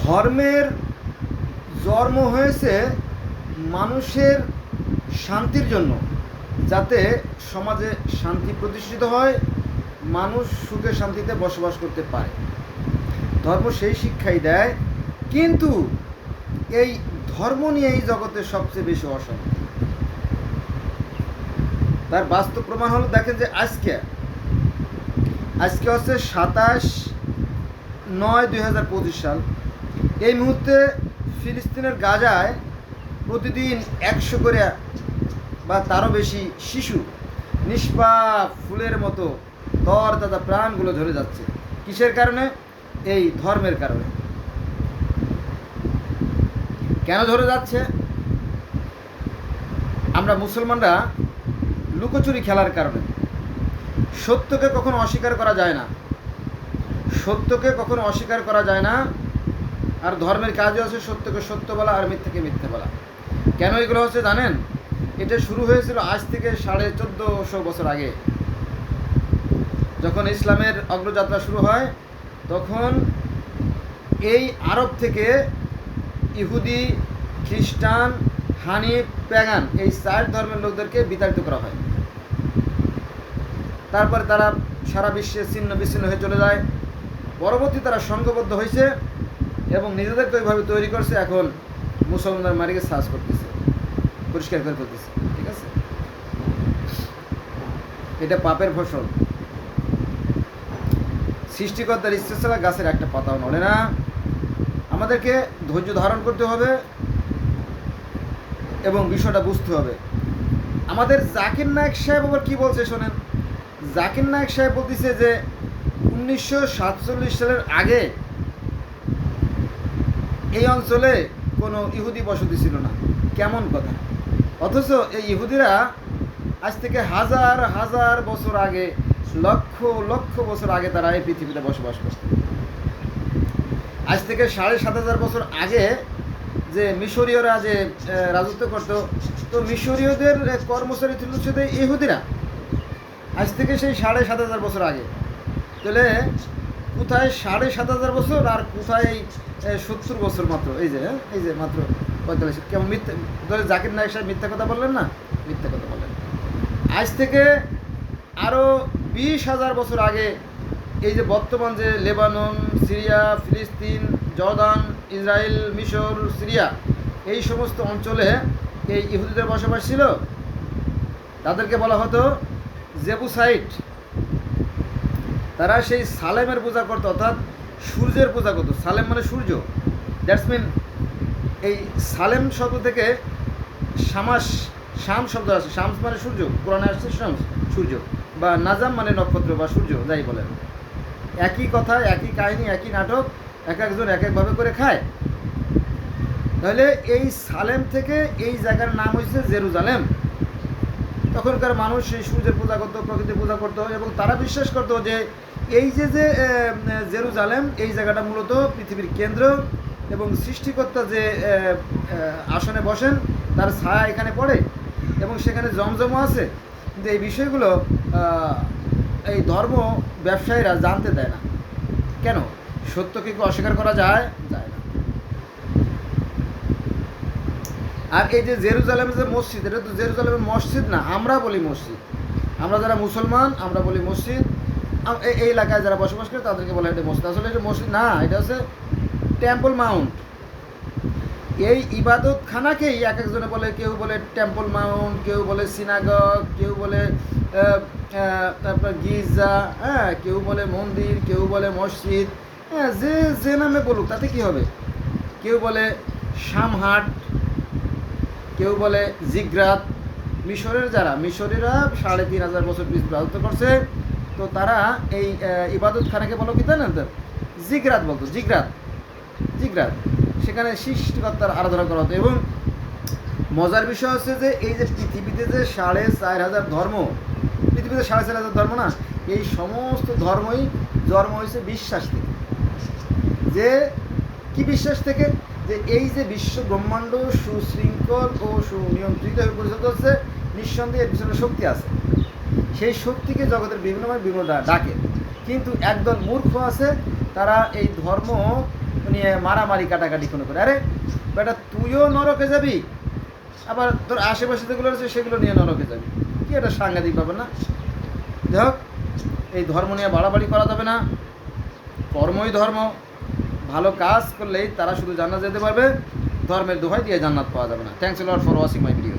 ধর্মের জন্ম হয়েছে মানুষের শান্তির জন্য, যাতে সমাজে শান্তি প্রতিষ্ঠিত হয়, মানুষ সুখে শান্তিতে বসবাস করতে পারে। ধর্ম সেই শিক্ষাই দেয়, কিন্তু এই ধর্ম নিয়েই জগতে সবচেয়ে বেশি অশান্তি তার বাস্তব প্রমাণ হলো, দেখেন যে আজকে আজকে হচ্ছে সাতাশ নয় দুই সাল এই মুহূর্তে ফিলিস্তিনের গাজায় প্রতিদিন একশো করে বা তারও বেশি শিশু নিষ্পাপ ফুলের মতো তর তাজা প্রাণগুলো ধরে যাচ্ছে। কিসের কারণে? এই ধর্মের কারণে। কেন ধরে যাচ্ছে? আমরা মুসলমানরা লুকোচুরি খেলার কারণে। সত্যকে কখনো অস্বীকার করা যায় না। সত্যকে কখনো অস্বীকার করা যায় না। আর ধর্মের কাজও আছে সত্যকে সত্য বলা আর মিথ্যাকে মিথ্যে বলা। কেন এগুলো হচ্ছে জানেন? এটা শুরু হয়েছিল আজ থেকে সাড়ে চোদ্দোশো বছর আগে। যখন ইসলামের অগ্রযাত্রা শুরু হয়, তখন এই আরব থেকে ইহুদি, খ্রিস্টান, হানি, প্যাগান এই চার ধর্মের লোকদেরকে বিতাড়িত করা হয়। তারপরে তারা সারা বিশ্বে ছিন্ন বিচ্ছিন্ন হয়ে চলে যায়। পরবর্তী তারা সংঘবদ্ধ হয়েছে। এবং নিজেদেরকে ওইভাবে তৈরি করছে, এখন মুসলমানদের মারিকে সার্চ করতেছে, পরিষ্কার করে করতেছে ঠিক আছে? এটা পাপের ফসল। সৃষ্টিকর্তার ইচ্ছে ছাড়া গাছের একটা পাতাও নড়ে না। আমাদেরকে ধৈর্য ধারণ করতে হবে এবং বিষয়টা বুঝতে হবে। আমাদের জাকির নায়ক সাহেব আবার কী বলছে শোনেন? জাকির নায়ক সাহেব বলতেছে যে উনিশশো সাতচল্লিশ সালের আগে এই অঞ্চলে কোনো ইহুদি বসতি ছিল না। কেমন কথা? অথচ এই ইহুদিরা আজ থেকে হাজার হাজার বছর আগে, লক্ষ লক্ষ বছর আগে তারা এই পৃথিবীতে বসবাস করত। আজ থেকে সাড়ে সাত হাজার বছর আগে যে মিশরীয়রা যে রাজত্ব করত, তো মিশরীয়দের কর্মচারী ছিল শুধু ইহুদিরা। আজ থেকে সেই সাড়ে সাত হাজার বছর আগে। তাহলে কোথায় সাড়ে সাত হাজার বছর আর কোথায় এই সত্তর বছর মাত্র? এই যে হ্যাঁ, এই যে মাত্র পঁয়তাল্লিশ। কেমন মিথ্যা জাকির নায়ক সাহেব মিথ্যা কথা বললেন না? মিথ্যা কথা বললেন। আজ থেকে আরও বিশ হাজার বছর আগে এই যে বর্তমান যে লেবানন সিরিয়া ফিলিস্তিন জর্দান ইসরায়েল মিশর সিরিয়া এই সমস্ত অঞ্চলে এই ইহুদিদের বসবাস ছিল। তাদেরকে বলা হতো জেবুসাইট। তারা সেই সালেমের পূজা করতো, অর্থাৎ সূর্যের পূজা করতো। সালেম মানে সূর্য। দ্যাটস মিন এই সালেম শব্দ থেকে শামাস, শাম শব্দ আছে শামস মানে সূর্য। কোরআনে আসছে শামস, সূর্য। বা নাজাম মানে নক্ষত্র বা সূর্য, যাই বলেন। একই কথা, একই কাহিনী, একই নাটক, এক একজন এক একভাবে করে খায়। তাহলে এই সালেম থেকে এই জায়গার নাম হয়েছে জেরুজালেম। তখনকার মানুষ সেই সূর্যের পূজা করতো, প্রকৃতির পূজা করতো এবং তারা বিশ্বাস করতো যে এই যে যে জেরুজালেম, এই জায়গাটা মূলত পৃথিবীর কেন্দ্র এবং সৃষ্টিকর্তা যে আসনে বসেন, তার ছায়া এখানে পড়ে এবং সেখানে জমজমও আছে। কিন্তু এই বিষয়গুলো এই ধর্ম ব্যবসায়ীরা জানতে দেয় না। কেন? সত্যকে কি অস্বীকার করা যায়? যায় না। আর এই যে জেরুজালেমের যে মসজিদ, এটা তো জেরুজালেমের মসজিদ না, আমরা বলি মসজিদ। আমরা যারা মুসলমান, আমরা বলি মসজিদ। এই- এলাকায় যারা বসবাস করে, তাদেরকে বলে এটা মসজিদ। আসলে এটা মসজিদ না, এটা হচ্ছে টেম্পল মাউন্ট এই ইবাদত খানাকেই এক একজনে বলে, কেউ বলে টেম্পল মাউন্ট কেউ বলে সিনাগগ কেউ বলে তারপর গির্জা হ্যাঁ কেউ বলে মন্দির, কেউ বলে মসজিদ। হ্যাঁ যে যে নামে বলুক, তাতে কি হবে? কেউ বলে শামহাট কেউ বলে জিগ্রাত। মিশরের যারা, মিশরীরা সাড়ে তিন হাজার বছর রাজত্ব করছে। তো তারা এই ইবাদত খানাকে বলো কি জানেন তো জিগ্রাত বলতো, জিগ্রাত। জিগ্রাত। সেখানে সৃষ্টিকর্তার আরাধনা করা হতো। এবং মজার বিষয় হচ্ছে যে এই যে পৃথিবীতে যে সাড়ে চার হাজার ধর্ম, পৃথিবীতে সাড়ে চার হাজার ধর্ম না, এই সমস্ত ধর্মই জন্ম হয়েছে বিশ্বাস থেকে। যে কি বিশ্বাস থেকে? যে এই যে বিশ্ব ব্রহ্মাণ্ড সুশৃঙ্খল ও সুনিয়ন্ত্রিত হয়ে পরিচালিত হচ্ছে, নিঃসন্দেহে এর পিছনে শক্তি আছে। সেই শক্তিকে জগতের বিভিন্নভাবে বিভিন্ন ডাকে। কিন্তু একদল মূর্খ আছে, তারা এই ধর্ম নিয়ে মারামারি, কাটাকাটি কোনো করে। আরে, বেটা, তুইও নরকে যাবি, আবার তোর আশেপাশে যেগুলো আছে সেগুলো নিয়ে নরকে যাবি। কি এটা সাংঘাতিক ব্যাপার না? যাই এই ধর্ম নিয়ে বাড়াবাড়ি করা যাবে না। কর্মই ধর্ম। ভালো কাজ করলেই তারা শুধু জান্নাত যেতে পারবে, ধর্মের দোহাই দিয়ে জান্নাত পাওয়া যাবে না। Thanks lot for watching my video